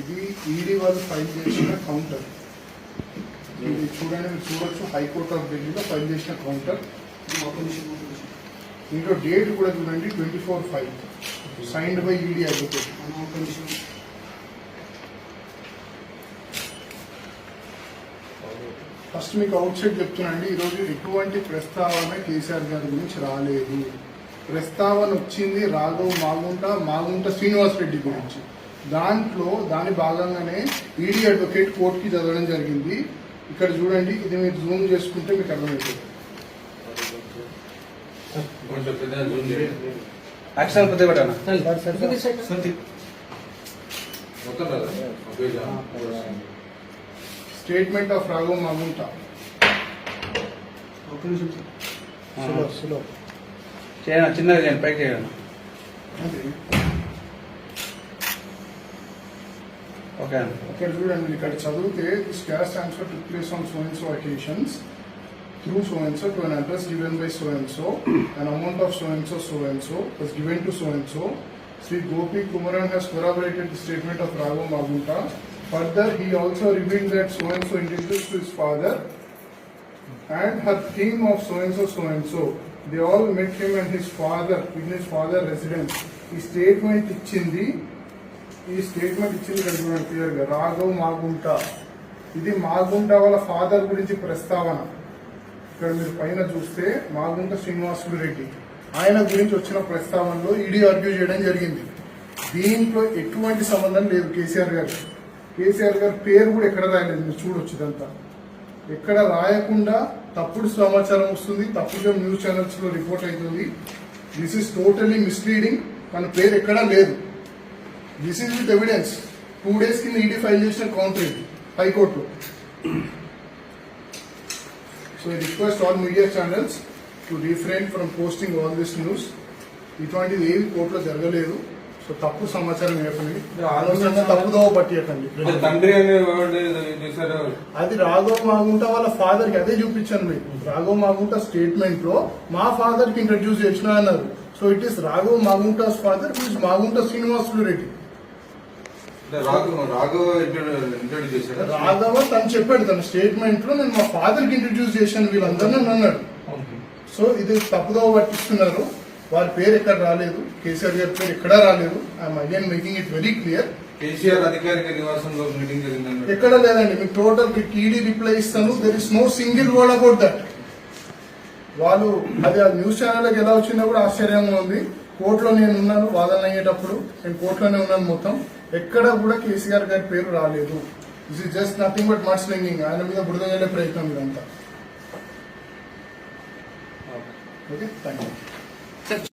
ఇది ఈడీ వాళ్ళు ఫైల్ చేసిన కౌంటర్. ఇది చూడండి మీరు చూడొచ్చు హైకోర్ట్ ఆఫ్ ఢిల్లీలో ఫైల్ చేసిన కౌంటర్. ఇంట్లో డేట్ కూడా చూడండి twenty four five. Signed by ED advocate first మీకు అవుట్ సైడ్ చెప్తున్నాండి ఈరోజు ఎటువంటి ప్రస్తావన కేసీఆర్ గారి గురించి రాలేదు. ప్రస్తావన వచ్చింది రాఘవ్ మాగుంట మాగుంట శ్రీనివాస్ రెడ్డి గురించి. దాంట్లో దాని భాగంగానే ఈడీ అడ్వకేట్ కోర్టుకి చదవడం జరిగింది. ఇక్కడ చూడండి ఇది మీరు జూమ్ చేసుకుంటే మీకు అర్థమవుతుంది. చేయండి. Action. Statement of Raghav Magunta సులో సులో చేయను చిన్నది చేయండి పైకి చేయను అది ఓకే అండి ఇక్కడ చూడండి ఇక్కడ చదివితే this cash transfer took place on so and so occasions through so and so to an address given by so and so an amount of so and so so and so was given to so and so Sri Gopi Kumaran has corroborated the statement of Raghu Magunta. Further, he also revealed that so and so introduced to his father and her team of so and so so and so. They all met him and his father in his father residence. ఈ statement ఇచ్చింది ఈ statement ఇచ్చింది ఇక్కడ చూడండి క్లియర్గా రాఘవ్ మాగుంట. ఇది మాగుంట వాళ్ళ father గురించి ప్రస్తావన. ఇక్కడ మీరు పైన చూస్తే మాగుంట శ్రీనివాసులు రెడ్డి. ఆయన గురించి వచ్చిన ప్రస్తావనలో ఈడీ ఆర్గ్యూ చేయడం జరిగింది. దీంట్లో ఎటువంటి సంబంధం లేదు కేసీఆర్ గారు. కేసీఆర్ గారి పేరు కూడా ఎక్కడ రాయలేదు మీరు చూడొచ్చు ఇదంతా. ఎక్కడ రాయకుండా తప్పుడు సమాచారం వస్తుంది తప్పుడు న్యూస్ ఛానల్స్లో రిపోర్ట్ అవుతుంది. దిస్ ఇస్ టోటలీ మిస్లీడింగ్ మన పేరు ఎక్కడా లేదు. This is with evidence two days కింద ఈడీ ఫైల్ చేసిన కౌంటర్ ఇది high court so I request all media channels to refrain from posting all this news ఇటువంటిది ఏవి కోర్టులో జరగలేదు. సో తప్పు సమాచారం ఇవ్వకండి. ఆలోచన తప్పుదోవ పట్టియకండి. తండ్రి అది రాఘవ్ మాగుంట వాళ్ళ ఫాదర్కి అదే చూపించాను మీకు రాఘవ్ మాగుంట స్టేట్మెంట్లో మా ఫాదర్కి ఇంట్రడ్యూస్ చేసిన అన్నారు. So it is Raghav Magunta's father is Magunta Srinivasulu Reddy Raghava Raghava introduce చేశాడు? రాఘవ తను చెప్పాడు తన స్టేట్మెంట్లో నేను మా ఫాదర్కి ఇంట్రడ్యూస్ చేశాను వీళ్ళందరినీ అని అన్నాడు. సో ఇది తప్పుదోవ పట్టిస్తున్నారు. వారి పేరు ఎక్కడ రాలేదు కేసీఆర్ గారి పేరు ఎక్కడా రాలేదు. I'm again making it very clear. KCR అధికారిక నివాసంలో మీటింగ్ జరిగిందని ఎక్కడ లేదండి మీకు టోటల్ టీడీ రిప్లై ఇస్తాను. There is no single word about that వాళ్ళు అది ఆ న్యూస్ ఛానల్కి ఎలా వచ్చిందో కూడా ఆశ్చర్యంగా ఉంది. కోర్టులో నేను ఉన్నాను వాదన అయ్యేటప్పుడు నేను కోర్టులోనే ఉన్నాను మొత్తం. ఎక్కడ కూడా కేసీఆర్ గారి పేరు రాలేదు. This is just nothing but mud slinging ఆయన మీద బురద వెళ్ళే ప్రయత్నం ఇదంతా. Okay thank you